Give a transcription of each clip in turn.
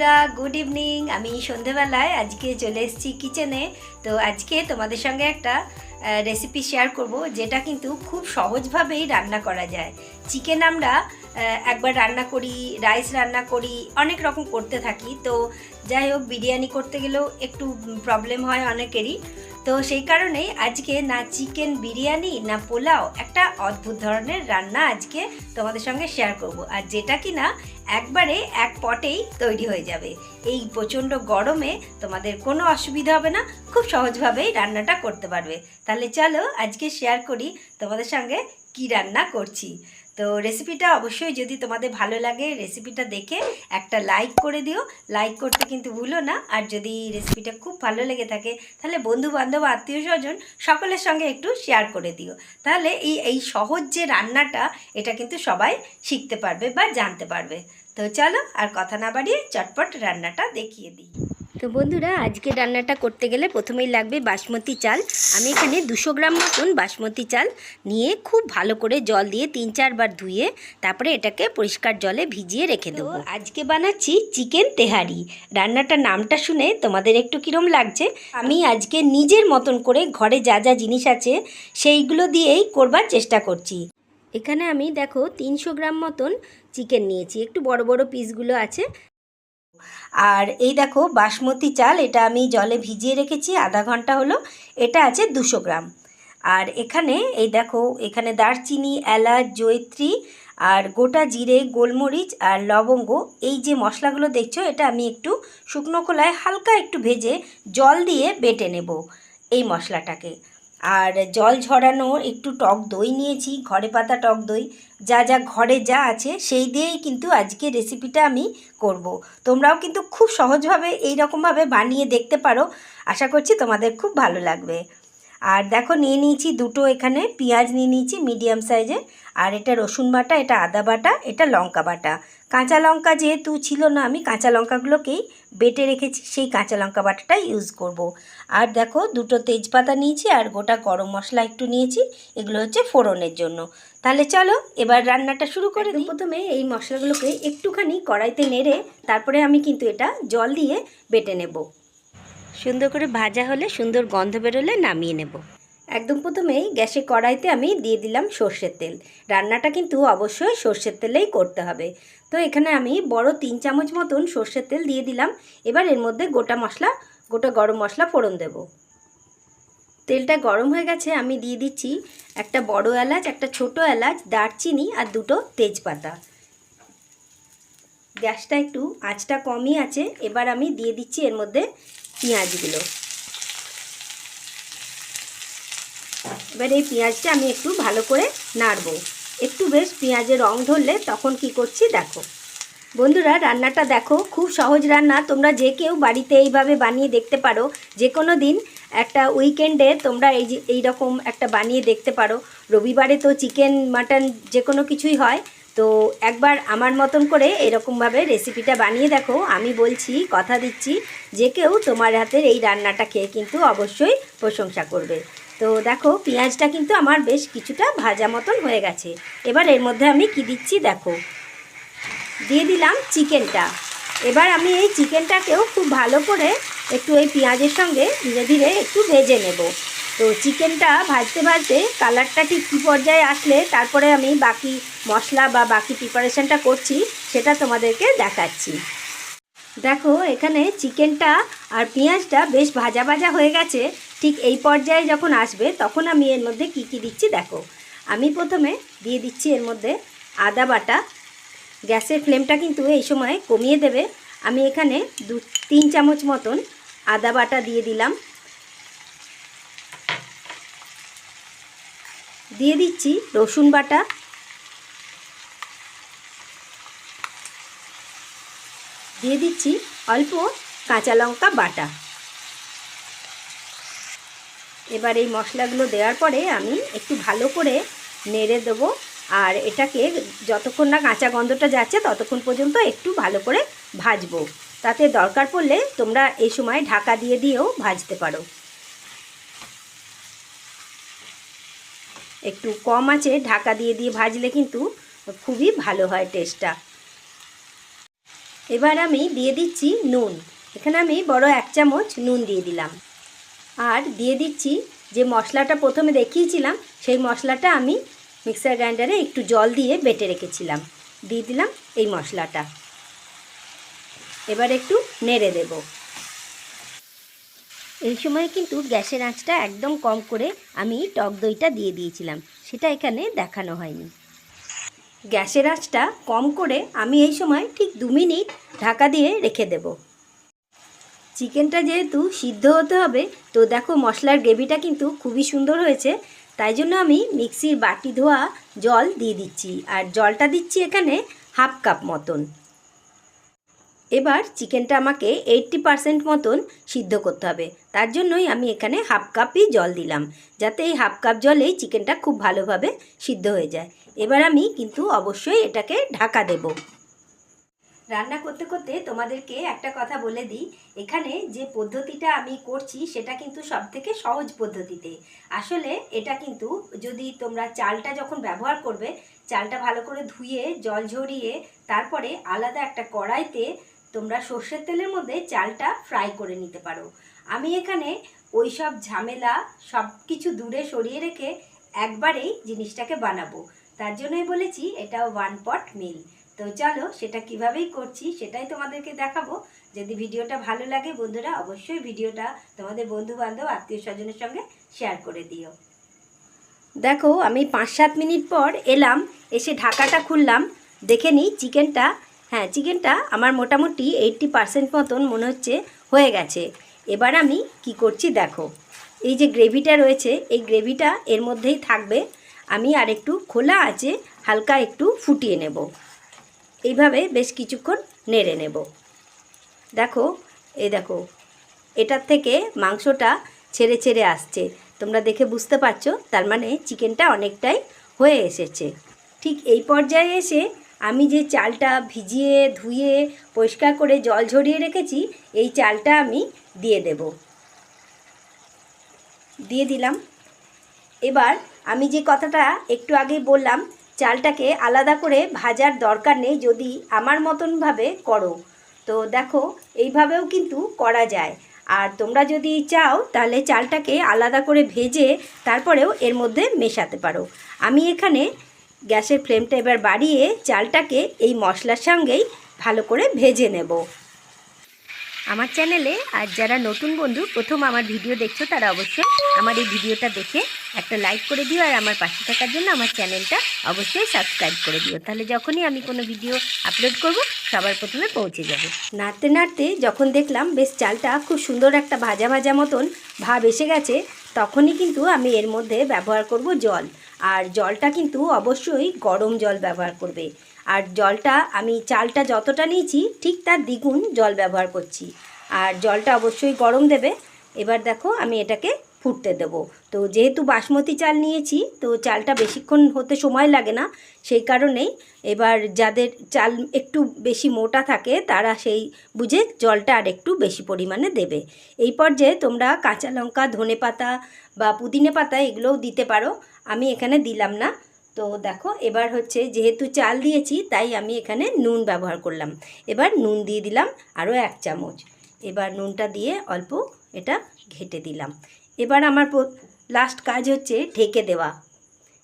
বন্ধুরা good evening আমি সন্ধেবেলায় আজকে চলে এসেছি কিচেনে তো আজকে তোমাদের সঙ্গে একটা রেসিপি শেয়ার করব, যেটা কিন্তু খুব সহজভাবেই রান্না করা যায়। চিকেন আমরা একবার রান্না করি রাইস রান্না করি, অনেক রকম করতে থাকি। তো যাই হোক, বিরিয়ানি করতে গেলেও একটু প্রবলেম হয় অনেকেরই। তো সেই কারণেই আজকে না চিকেন বিরিয়ানি, না পোলাও, একটা অদ্ভুত ধরনের রান্না আজকে তোমাদের সঙ্গে শেয়ার করব। আর যেটা কি না একবারে এক পটেই তৈরি হয়ে যাবে। এই প্রচণ্ড গরমে তোমাদের কোনো অসুবিধা হবে না, খুব সহজভাবেই রান্নাটা করতে পারবে। তাহলে চলো আজকে শেয়ার করি তোমাদের সঙ্গে কি রান্না করছি। তো রেসিপিটা অবশ্যই যদি তোমাদের ভালো লাগে রেসিপিটা দেখে একটা লাইক করে দিও। লাইক করতে কিন্তু ভুলো না। আর যদি রেসিপিটা খুব ভালো লেগে থাকে, তাহলে বন্ধু বান্ধব আত্মীয় স্বজন সকলের সঙ্গে একটু শেয়ার করে দিও। তাহলে এই এই সহজ যে রান্নাটা, এটা কিন্তু সবাই শিখতে পারবে বা জানতে পারবে। তো চলো আর কথা না বাড়িয়ে চটপট রান্নাটা দেখিয়ে দিই। তো বন্ধুরা আজকে রান্নাটা করতে গেলে প্রথমেই লাগবে বাসমতি চাল। আমি এখানে দুশো গ্রাম মতন বাসমতি চাল নিয়ে খুব ভালো করে জল দিয়ে তিন চারবার ধুয়ে তারপরে এটাকে পরিষ্কার জলে ভিজিয়ে রেখে দেবো। আজকে বানাচ্ছি চিকেন তেহারি। রান্নাটার নামটা শুনে তোমাদের একটু কীরম লাগছে? আমি আজকে নিজের মতন করে ঘরে যা যা জিনিস আছে সেইগুলো দিয়েই করবার চেষ্টা করছি। এখানে আমি দেখো তিনশো গ্রাম মতন চিকেন নিয়েছি। একটু বড় বড় পিসগুলো আছে। আর এই দেখো বাসমতি চাল, এটা আমি জলে ভিজিয়ে রেখেছি, আধা ঘণ্টা হলো। এটা আছে দুশো গ্রাম। আর এখানে এই দেখো, এখানে দারচিনি, এলাচ, জয়ত্রী আর গোটা জিরে, গোলমরিচ আর লবঙ্গ, এই যে মশলাগুলো দেখছ, এটা আমি একটু শুকনো খোলায় হালকা একটু ভেজে জল দিয়ে বেটে নেব এই মশলাটাকে। আর জল ঝরানো একটু টক দই নিয়েছি, ঘরে পাতা টক দই। যা যা ঘরে যা আছে, সেই দিয়েই কিন্তু আজকে রেসিপিটা আমি করব। তোমরাও কিন্তু খুব সহজভাবে এই রকমভাবে বানিয়ে দেখতে পারো। আশা করছি তোমাদের খুব ভালো লাগবে। আর দেখো নিয়ে নিয়েছি দুটো এখানে পেঁয়াজ নিয়ে নিয়েছি মিডিয়াম সাইজে আর এটা রসুন বাটা এটা আদা বাটা এটা লঙ্কা বাটা। কাঁচা লঙ্কা যেহেতু ছিল না আমি কাঁচা লঙ্কাগুলোকেই বেটে রেখেছি সেই কাঁচা লঙ্কা বাটাটা ইউজ করব। আর দেখো দুটো তেজপাতা নিয়েছি আর গোটা গরম মশলা একটু নিয়েছি এগুলো হচ্ছে ফোড়নের জন্য। তাহলে চলো এবার রান্নাটা শুরু করে দিই। প্রথমে এই মশলাগুলোকে একটুখানি কড়াইতে নেড়ে তারপরে আমি কিন্তু এটা জল দিয়ে বেটে নেব। সুন্দর করে ভাজা হলে সুন্দর গন্ধ বেরোলে নামিয়ে নেব। একদম প্রথমেই গ্যাসে কড়াইতে আমি দিয়ে দিলাম সর্ষের তেল। রান্নাটা কিন্তু অবশ্যই সর্ষের তেলেই করতে হবে। তো এখানে আমি বড় তিন চামচ মতন সর্ষের তেল দিয়ে দিলাম। এবার এর মধ্যে গোটা মশলা, গোটা গরম মশলা ফোড়ন দেব। তেলটা গরম হয়ে গেছে, আমি দিয়ে দিচ্ছি একটা বড় এলাচ, একটা ছোট এলাচ, দারচিনি আর দুটো তেজপাতা। গ্যাসটা একটু আঁচটা কমই আছে। এবার আমি দিয়ে দিচ্ছি এর মধ্যে পেঁয়াজগুলো। এবার এই পেঁয়াজটা আমি একটু ভালো করে নাড়বো। একটু বেশ পেঁয়াজের রং ধরলে তখন কি করছি দেখো। বন্ধুরা, রান্নাটা দেখো, খুব সহজ রান্না। তোমরা যে কেউ বাড়িতে এইভাবে বানিয়ে দেখতে পারো। যে কোনো দিন একটা উইকেন্ডে তোমরা এই এইরকম একটা বানিয়ে দেখতে পারো। রবিবারে তো চিকেন, মাটন যে কোনো কিছুই হয়। তো একবার আমার মতন করে এরকমভাবে রেসিপিটা বানিয়ে দেখো। আমি বলছি, কথা দিচ্ছি, যে কেউ তোমার হাতের এই রান্নাটা খেয়ে কিন্তু অবশ্যই প্রশংসা করবে। তো দেখো, পেঁয়াজটা কিন্তু আমার বেশ কিছুটা ভাজা মতন হয়ে গেছে। এবার এর মধ্যে আমি কি দিচ্ছি দেখো। দিয়ে দিলাম চিকেনটা। এবার আমি এই চিকেনটাকেও খুব ভালো করে একটু এই পেঁয়াজের সঙ্গে ধীরে ধীরে একটু ভেজে নেব। তো চিকেনটা ভাজতে ভাজতে কালারটা ঠিক কী পর্যায়ে আসলে তারপরে আমি বাকি মশলা বা বাকি প্রিপারেশনটা করছি, সেটা তোমাদেরকে দেখাচ্ছি। দেখো, এখানে চিকেনটা আর পেঁয়াজটা বেশ ভাজা ভাজা হয়ে গেছে। ঠিক এই পর্যায়ে যখন আসবে, তখন আমি এর মধ্যে কি কি দিচ্ছি দেখো। আমি প্রথমে দিয়ে দিচ্ছি এর মধ্যে আদা বাটা। গ্যাসের ফ্লেমটা কিন্তু এই সময় কমিয়ে দেবে। আমি এখানে দু তিন চামচ মতন আদা বাটা দিয়ে দিলাম। দিয়ে দিচ্ছি রসুন বাটা। দিয়ে দিচ্ছি অল্প কাঁচা লঙ্কা বাটা। এবার এই মশলাগুলো দেওয়ার পরে আমি একটু ভালো করে নেড়ে দেবো। আর এটাকে যতক্ষণ না কাঁচা গন্ধটা যাচ্ছে ততক্ষণ পর্যন্ত একটু ভালো করে ভাজবো। তাতে দরকার পড়লে তোমরা এই সময় ঢাকা দিয়ে দিয়েও ভাজতে পারো। একটু কম আছে, ঢাকা দিয়ে দিয়ে ভাজলে কিন্তু খুবই ভালো হয় টেস্টটা এবার আমি দিয়ে দিচ্ছি নুন। এখানে আমি বড় এক চামচ নুন দিয়ে দিলাম। আর দিয়ে দিচ্ছি যে মশলাটা প্রথমে দেখিয়েছিলাম, সেই মশলাটা আমি মিক্সার গ্রাইন্ডারে একটু জল দিয়ে বেটে রেখেছিলাম। দিয়ে দিলাম এই মশলাটা। এবার একটু নেড়ে দেব। এই সময় কিন্তু গ্যাসের আঁচটা একদম কম করে আমি টক দইটা দিয়ে দিয়েছিলাম। সেটা এখানে দেখানো হয়নি। গ্যাসের আঁচটা কম করে আমি এই সময় ঠিক দু মিনিট ঢাকা দিয়ে রেখে দেব। চিকেনটা যেহেতু সিদ্ধ হতে হবে, তো দেখো মশলার গ্রেভিটা কিন্তু খুবই সুন্দর হয়েছে। তাই জন্য আমি মিক্সির বাটি ধোয়া জল দিয়ে দিচ্ছি। আর জলটা দিচ্ছি এখানে হাফ কাপ মতন। এবার চিকেনটা আমাকে এইট্টি পারসেন্ট মতন সিদ্ধ করতে হবে। তার জন্যই আমি এখানে হাফ কাপই জল দিলাম, যাতে এই হাফ কাপ জলেই চিকেনটা খুব ভালোভাবে সিদ্ধ হয়ে যায়। এবার আমি কিন্তু অবশ্যই এটাকে ঢাকা দেব। রান্না করতে করতে তোমাদেরকে একটা কথা বলে দিই, এখানে যে পদ্ধতিটা আমি করছি সেটা কিন্তু সব থেকে সহজ পদ্ধতিতে। আসলে এটা কিন্তু যদি তোমরা চালটা যখন ব্যবহার করবে, চালটা ভালো করে ধুয়ে, জল ঝরিয়ে, তারপরে আলাদা একটা কড়াইতে তোমরা সর্ষের তেলের মধ্যে চালটা ফ্রাই করে নিতে পারো। আমি এখানে ওই সব ঝামেলা সব কিছু দূরে সরিয়ে রেখে একবারেই জিনিসটাকে বানাবো। তার জন্যই বলেছি এটা ওয়ান পট মিল তো চলো, সেটা কিভাবেই করছি সেটাই তোমাদেরকে দেখাবো। যদি ভিডিওটা ভালো লাগে বন্ধুরা, অবশ্যই ভিডিওটা তোমাদের বন্ধু বান্ধব আত্মীয় স্বজনের সঙ্গে শেয়ার করে দিও। দেখো, আমি পাঁচ সাত মিনিট পর এলাম, এসে ঢাকাটা খুললাম, দেখে নিই চিকেনটা হ্যাঁ চিকেনটা আমার মোটামুটি এইট্টি পারসেন্ট মতন মনে হচ্ছে হয়ে গেছে। এবার আমি কি করছি দেখো। এই যে গ্রেভিটা রয়েছে, এই গ্রেভিটা এর মধ্যেই থাকবে। আমি আর একটু খোলা আছে, হালকা একটু ফুটিয়ে নেব। এইভাবে বেশ কিছুক্ষণ নেড়ে নেব। দেখো, এই দেখো, এটার থেকে মাংসটা ছেড়ে ছেড়ে আসছে। তোমরা দেখে বুঝতে পারছ, তার মানে চিকেনটা অনেকটাই হয়ে এসেছে। ঠিক এই পর্যায়ে এসে আমি যে চালটা ভিজিয়ে ধুয়ে পরিষ্কার করে জল ঝরিয়ে রেখেছি, এই চালটা আমি দিয়ে দেব। দিয়ে দিলাম। এবার আমি যে কথাটা একটু আগে বললাম, চালটাকে আলাদা করে ভাজার দরকার নেই, যদি আমার মতনভাবে করো। তো দেখো, এইভাবেও কিন্তু করা যায়। আর তোমরা যদি চাও, তাহলে চালটাকে আলাদা করে ভেজে তারপরেও এর মধ্যে মেশাতে পারো। আমি এখানে গ্যাসের ফ্লেমটা এবার বাড়িয়ে চালটাকে এই মশলার সঙ্গেই ভালো করে ভেজে নেব। আমার চ্যানেলে আর যারা নতুন বন্ধু, প্রথম আমার ভিডিও দেখছ তারা অবশ্যই আমার এই ভিডিওটা দেখে একটা লাইক করে দিও আর আমার পাশে থাকার জন্য আমার চ্যানেলটা অবশ্যই সাবস্ক্রাইব করে দিও। তাহলে যখনই আমি কোনো ভিডিও আপলোড করব, সবার প্রথমে পৌঁছে যাবে। নাড়তে নাড়তে যখন দেখলাম, বেশ চালটা খুব সুন্দর একটা ভাজা ভাজা মতন ভাব এসে গেছে তখনই কিন্তু আমি এর মধ্যে ব্যবহার করব জল। আর জলটা কিন্তু অবশ্যই গরম জল ব্যবহার করবে। আর জলটা, আমি চালটা যতটা নিয়েছি, ঠিক তার দ্বিগুণ জল ব্যবহার করছি। আর জলটা অবশ্যই গরম দেবে। এবার দেখো, আমি এটাকে ফুটতে দেব। তো যেহেতু বাসমতি চাল নিয়েছি, তো চালটা বেশিক্ষণ হতে সময় লাগে না, সেই কারণেই এবার যাদের চাল একটু বেশি মোটা থাকে, তারা সেই বুঝে জলটা আর একটু বেশি পরিমাণে দেবে। এই পর্যায়ে তোমরা কাঁচা লঙ্কা, ধনে পাতা বা পুদিনে পাতা এগুলোও দিতে পারো। আমি এখানে দিলাম না। তো দেখো, এবার হচ্ছে যেহেতু চাল দিয়েছি, তাই আমি এখানে নুন ব্যবহার করলাম। এবার নুন দিয়ে দিলাম আরও এক চামচ। এবার নুনটা দিয়ে অল্প এটা ঘেটে দিলাম। এবার আমার লাস্ট কাজ হচ্ছে ঢেকে দেওয়া।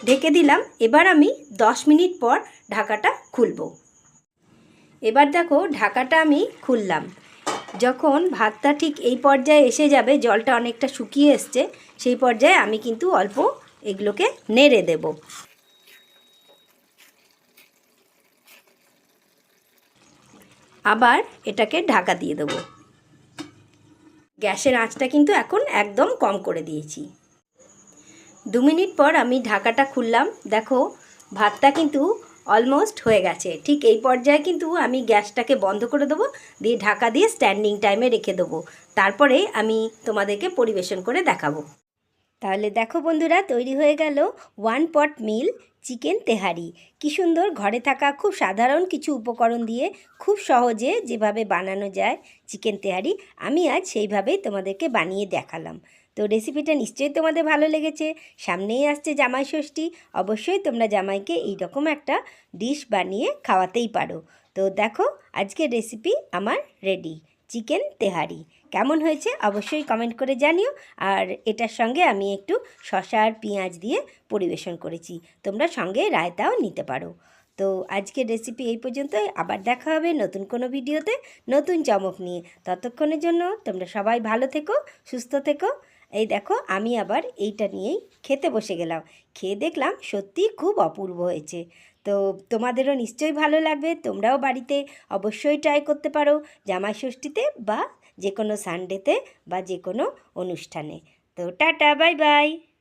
ঢেকে দিলাম, এবার আমি দশ মিনিট পর ঢাকাটা খুলব। এবার দেখো ঢাকাটা আমি খুললাম। যখন ভাতটা ঠিক এই পর্যায়ে এসে যাবে, জলটা অনেকটা শুকিয়ে এসছে, সেই পর্যায়ে আমি কিন্তু অল্প এগুলোকে নেড়ে দেব। আবার এটাকে ঢাকা দিয়ে দেবো। গ্যাসের আঁচটা কিন্তু এখন একদম কম করে দিয়েছি। দু মিনিট পর আমি ঢাকাটা খুললাম। দেখো, ভাতটা কিন্তু অলমোস্ট হয়ে গেছে। ঠিক এই পর্যায়ে কিন্তু আমি গ্যাসটাকে বন্ধ করে দেবো, দিয়ে ঢাকা দিয়ে স্ট্যান্ডিং টাইমে রেখে দেবো। তারপরে আমি তোমাদেরকে পরিবেশন করে দেখাবো। তাহলে দেখো বন্ধুরা, তৈরি হয়ে গেল ওয়ান পট মিল চিকেন তেহারি। কি সুন্দর, ঘরে থাকা খুব সাধারণ কিছু উপকরণ দিয়ে খুব সহজে যেভাবে বানানো যায় চিকেন তেহারি, আমি আজ সেইভাবেই তোমাদেরকে বানিয়ে দেখালাম। তো রেসিপিটা নিশ্চয়ই তোমাদের ভালো লেগেছে। সামনেই আসছে জামাই ষষ্ঠী, অবশ্যই তোমরা জামাইকে এই রকম একটা ডিশ বানিয়ে খাওয়াতেই পারো। তো দেখো, আজকের রেসিপি আমার রেডি চিকেন তেহারি। কেমন হয়েছে অবশ্যই কমেন্ট করে জানিও। আর এটার সঙ্গে আমি একটু শসা আর পেঁয়াজ দিয়ে পরিবেশন করেছি। তোমরা সঙ্গে রায়তাও নিতে পারো। তো আজকের রেসিপি এই পর্যন্তই। আবার দেখা হবে নতুন কোনো ভিডিওতে, নতুন চমক নিয়ে। ততক্ষণের জন্য তোমরা সবাই ভালো থেকো, সুস্থ থেকো। এই দেখো, আমি আবার এইটা নিয়েই খেতে বসে গেলাম। খেয়ে দেখলাম সত্যি খুব অপূর্ব হয়েছে। তো তোমাদেরও নিশ্চয়ই ভালো লাগবে। তোমরাও বাড়িতে অবশ্যই ট্রাই করতে পারো জামাই ষষ্ঠীতে বা যে কোনো সানডেতে বা যে কোনো অনুষ্ঠানে। তো টাটা বাই বাই।